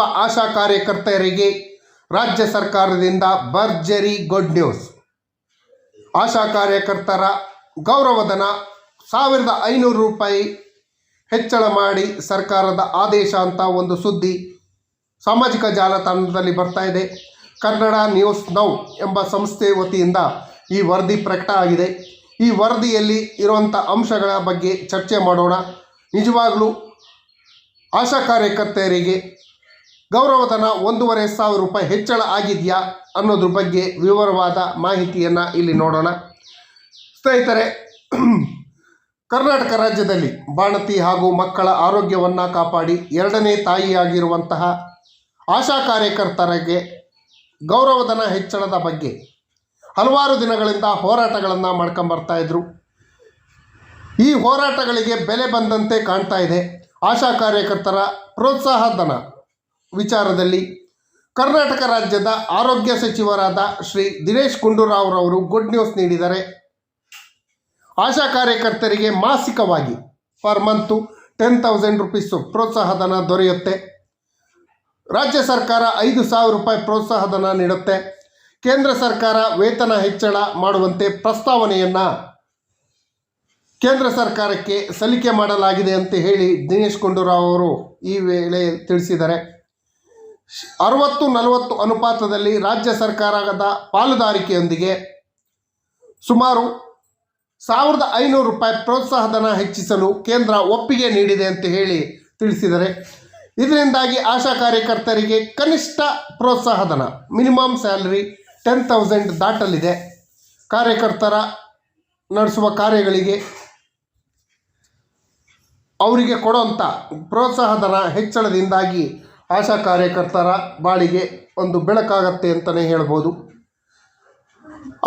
ಆಶಾ ಕಾರ್ಯಕರ್ತೆಯರಿಗೆ ರಾಜ್ಯ ಸರ್ಕಾರದಿಂದ ಭರ್ಜರಿ ಗುಡ್ ನ್ಯೂಸ್ ಆಶಾ ಕಾರ್ಯಕರ್ತರ ಗೌರವಧನ ಸಾವಿರದ ಐನೂರು ರೂಪಾಯಿ ಹೆಚ್ಚಳ ಮಾಡಿ ಸರ್ಕಾರದ ಆದೇಶ ಅಂತ ಒಂದು ಸುದ್ದಿ ಸಾಮಾಜಿಕ ಜಾಲತಾಣದಲ್ಲಿ ಬರ್ತಾ ಇದೆ. ಕನ್ನಡ ನ್ಯೂಸ್ ನೌ ಎಂಬ ಸಂಸ್ಥೆ ವತಿಯಿಂದ ಈ ವರದಿ ಪ್ರಕಟ ಆಗಿದೆ. ಈ ವರದಿಯಲ್ಲಿ ಇರುವಂಥ ಅಂಶಗಳ ಬಗ್ಗೆ ಚರ್ಚೆ ಮಾಡೋಣ. ನಿಜವಾಗಲೂ ಆಶಾ ಕಾರ್ಯಕರ್ತೆಯರಿಗೆ ಗೌರವಧನ ಒಂದೂವರೆ ಸಾವಿರ ರೂಪಾಯಿ ಹೆಚ್ಚಳ ಆಗಿದೆಯಾ ಅನ್ನೋದ್ರ ಬಗ್ಗೆ ವಿವರವಾದ ಮಾಹಿತಿಯನ್ನು ಇಲ್ಲಿ ನೋಡೋಣ. ಸ್ನೇಹಿತರೆ, ಕರ್ನಾಟಕ ರಾಜ್ಯದಲ್ಲಿ ಬಾಣತಿ ಹಾಗೂ ಮಕ್ಕಳ ಆರೋಗ್ಯವನ್ನು ಕಾಪಾಡಿ ಎರಡನೇ ತಾಯಿಯಾಗಿರುವಂತಹ ಆಶಾ ಕಾರ್ಯಕರ್ತರಿಗೆ ಗೌರವಧನ ಹೆಚ್ಚಳದ ಬಗ್ಗೆ ಹಲವಾರು ದಿನಗಳಿಂದ ಹೋರಾಟಗಳನ್ನು ಮಾಡ್ಕೊಂಬರ್ತಾ ಇದ್ರು. ಈ ಹೋರಾಟಗಳಿಗೆ ಬೆಲೆ ಬಂದಂತೆ ಕಾಣ್ತಾ ಇದೆ. ಆಶಾ ಕಾರ್ಯಕರ್ತರ ಪ್ರೋತ್ಸಾಹ ಧನ. ವಿಚಾರದಲ್ಲಿ ಕರ್ನಾಟಕ ರಾಜ್ಯದ ಆರೋಗ್ಯ ಸಚಿವರಾದ ಶ್ರೀ ದಿನೇಶ್ ಗುಂಡೂರಾವ್ರವರು ಗುಡ್ ನ್ಯೂಸ್ ನೀಡಿದ್ದಾರೆ ಆಶಾ ಕಾರ್ಯಕರ್ತರಿಗೆ ಮಾಸಿಕವಾಗಿ per month ten thousand rupees ಪ್ರೋತ್ಸಾಹಧನ ದೊರೆಯುತ್ತೆ. ರಾಜ್ಯ ಸರ್ಕಾರ ಐದು ಸಾವಿರ ರೂಪಾಯಿ ಪ್ರೋತ್ಸಾಹಧನ ನೀಡುತ್ತೆ. ಕೇಂದ್ರ ಸರ್ಕಾರ ವೇತನ ಹೆಚ್ಚಳ ಮಾಡುವಂತೆ ಪ್ರಸ್ತಾವನೆಯನ್ನು ಕೇಂದ್ರ ಸರ್ಕಾರಕ್ಕೆ ಸಲ್ಲಿಕೆ ಮಾಡಲಾಗಿದೆ ಅಂತ ಹೇಳಿ ದಿನೇಶ್ ಗುಂಡೂರಾವ್ ಅವರು ಈ ವೇಳೆ ತಿಳಿಸಿದ್ದಾರೆ. ಅರವತ್ತು ನಲವತ್ತು ಅನುಪಾತದಲ್ಲಿ ರಾಜ್ಯ ಸರ್ಕಾರದ ಪಾಲುದಾರಿಕೆಯೊಂದಿಗೆ ಸುಮಾರು ಸಾವಿರದ ಐನೂರು ರೂಪಾಯಿ ಪ್ರೋತ್ಸಾಹಧನ ಹೆಚ್ಚಿಸಲು ಕೇಂದ್ರ ಒಪ್ಪಿಗೆ ನೀಡಿದೆ ಅಂತ ಹೇಳಿ ತಿಳಿಸಿದರೆ, ಇದರಿಂದಾಗಿ ಆಶಾ ಕಾರ್ಯಕರ್ತರಿಗೆ ಕನಿಷ್ಠ ಪ್ರೋತ್ಸಾಹಧನ, ಮಿನಿಮಮ್ ಸ್ಯಾಲರಿ ಟೆನ್ ತೌಸಂಡ್ ದಾಟಲಿದೆ. ಕಾರ್ಯಕರ್ತರ ನಡೆಸುವ ಕಾರ್ಯಗಳಿಗೆ ಅವರಿಗೆ ಕೊಡುವಂಥ ಪ್ರೋತ್ಸಾಹಧನ ಹೆಚ್ಚಳದಿಂದಾಗಿ ಆಶಾ ಕಾರ್ಯಕರ್ತರ ಬಾಳಿಗೆ ಒಂದು ಬೆಳಕಾಗತ್ತೆ ಅಂತಲೇ ಹೇಳ್ಬೋದು.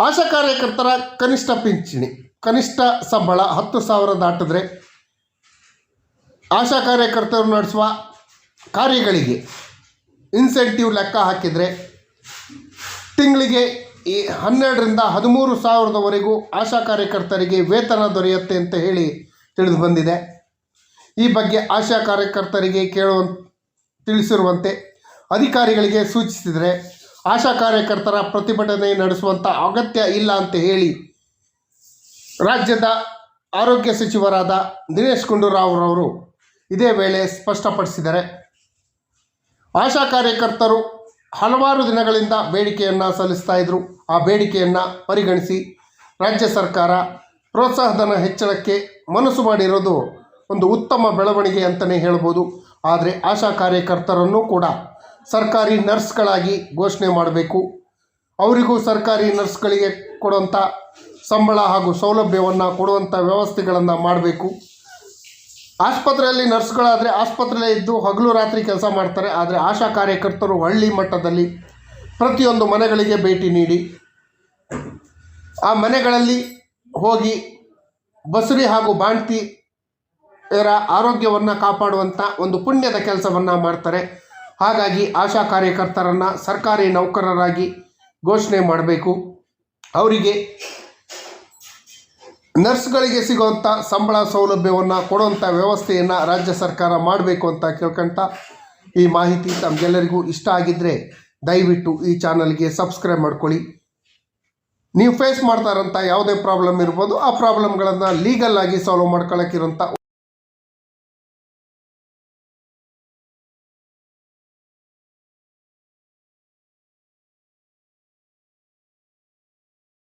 ಆಶಾ ಕಾರ್ಯಕರ್ತರ ಕನಿಷ್ಠ ಪಿಂಚಣಿ, ಕನಿಷ್ಠ ಸಂಬಳ ಹತ್ತು ಸಾವಿರ ದಾಟಿದ್ರೆ ಆಶಾ ಕಾರ್ಯಕರ್ತರು ನಡೆಸುವ ಕಾರ್ಯಗಳಿಗೆ ಇನ್ಸೆಂಟಿವ್ ಲೆಕ್ಕ ಹಾಕಿದರೆ ತಿಂಗಳಿಗೆ ಈ ಹನ್ನೆರಡರಿಂದ ಹದಿಮೂರು ಸಾವಿರದವರೆಗೂ ಆಶಾ ಕಾರ್ಯಕರ್ತರಿಗೆ ವೇತನ ದೊರೆಯುತ್ತೆ ಅಂತ ಹೇಳಿ ತಿಳಿದು ಬಂದಿದೆ. ಈ ಬಗ್ಗೆ ಆಶಾ ಕಾರ್ಯಕರ್ತರಿಗೆ ಕೇಳುವ ತಿಳಿಸಿರುವಂತೆ ಅಧಿಕಾರಿಗಳಿಗೆ ಸೂಚಿಸಿದರೆ ಆಶಾ ಕಾರ್ಯಕರ್ತರ ಪ್ರತಿಭಟನೆ ನಡೆಸುವಂಥ ಅಗತ್ಯ ಇಲ್ಲ ಅಂತ ಹೇಳಿ ರಾಜ್ಯದ ಆರೋಗ್ಯ ಸಚಿವರಾದ ದಿನೇಶ್ ಗುಂಡೂರಾವ್ರವರು ಇದೇ ವೇಳೆ ಸ್ಪಷ್ಟಪಡಿಸಿದ್ದಾರೆ ಆಶಾ ಕಾರ್ಯಕರ್ತರು ಹಲವಾರು ದಿನಗಳಿಂದ ಬೇಡಿಕೆಯನ್ನು ಸಲ್ಲಿಸ್ತಾ ಇದ್ದರು ಆ ಬೇಡಿಕೆಯನ್ನು ಪರಿಗಣಿಸಿ ರಾಜ್ಯ ಸರ್ಕಾರ ಪ್ರೋತ್ಸಾಹಧನ ಹೆಚ್ಚಳಕ್ಕೆ ಮನಸ್ಸು ಮಾಡಿರೋದು ಒಂದು ಉತ್ತಮ ಬೆಳವಣಿಗೆ ಅಂತಲೇ ಹೇಳ್ಬೋದು. ಆದರೆ ಆಶಾ ಕಾರ್ಯಕರ್ತರನ್ನು ಕೂಡ ಸರ್ಕಾರಿ ನರ್ಸ್ಗಳಾಗಿ ಘೋಷಣೆ ಮಾಡಬೇಕು. ಅವರಿಗೂ ಸರ್ಕಾರಿ ನರ್ಸ್ಗಳಿಗೆ ಕೊಡುವಂಥ ಸಂಬಳ ಹಾಗೂ ಸೌಲಭ್ಯವನ್ನು ಕೊಡುವಂಥ ವ್ಯವಸ್ಥೆಗಳನ್ನು ಮಾಡಬೇಕು. ಆಸ್ಪತ್ರೆಯಲ್ಲಿ ನರ್ಸ್ಗಳಾದರೆ ಆಸ್ಪತ್ರೆಯಲ್ಲೇ ಇದ್ದು ಹಗಲು ರಾತ್ರಿ ಕೆಲಸ ಮಾಡ್ತಾರೆ. ಆದರೆ ಆಶಾ ಕಾರ್ಯಕರ್ತರು ಹಳ್ಳಿ ಮಟ್ಟದಲ್ಲಿ ಪ್ರತಿಯೊಂದು ಮನೆಗಳಿಗೆ ಭೇಟಿ ನೀಡಿ, ಆ ಮನೆಗಳಲ್ಲಿ ಹೋಗಿ ಬಸುರಿ ಹಾಗೂ ಬಾಣ್ತಿ ಇವರ ಆರೋಗ್ಯವನ್ನು ಕಾಪಾಡುವಂಥ ಒಂದು ಪುಣ್ಯದ ಕೆಲಸವನ್ನು ಮಾಡ್ತಾರೆ. ಹಾಗಾಗಿ ಆಶಾ ಕಾರ್ಯಕರ್ತರನ್ನು ಸರ್ಕಾರಿ ನೌಕರರಾಗಿ ಘೋಷಣೆ ಮಾಡಬೇಕು. ಅವರಿಗೆ ನರ್ಸ್ಗಳಿಗೆ ಸಿಗುವಂಥ ಸಂಬಳ ಸೌಲಭ್ಯವನ್ನು ಕೊಡುವಂಥ ವ್ಯವಸ್ಥೆಯನ್ನು ರಾಜ್ಯ ಸರ್ಕಾರ ಮಾಡಬೇಕು ಅಂತ ಕೇಳ್ಕೊಂತ ಈ ಮಾಹಿತಿ ತಮಗೆಲ್ಲರಿಗೂ ಇಷ್ಟ ಆಗಿದ್ದರೆ ದಯವಿಟ್ಟು ಈ ಚಾನಲ್ಗೆ ಸಬ್ಸ್ಕ್ರೈಬ್ ಮಾಡ್ಕೊಳ್ಳಿ. ನೀವು ಫೇಸ್ ಮಾಡ್ತಾ ಇರೋಂಥ ಯಾವುದೇ ಪ್ರಾಬ್ಲಮ್ ಇರ್ಬೋದು ಆ ಪ್ರಾಬ್ಲಮ್ಗಳನ್ನು ಲೀಗಲ್ ಆಗಿ ಸಾಲ್ವ್ ಮಾಡ್ಕೊಳ್ಳೋಕ್ಕಿರೋಂಥ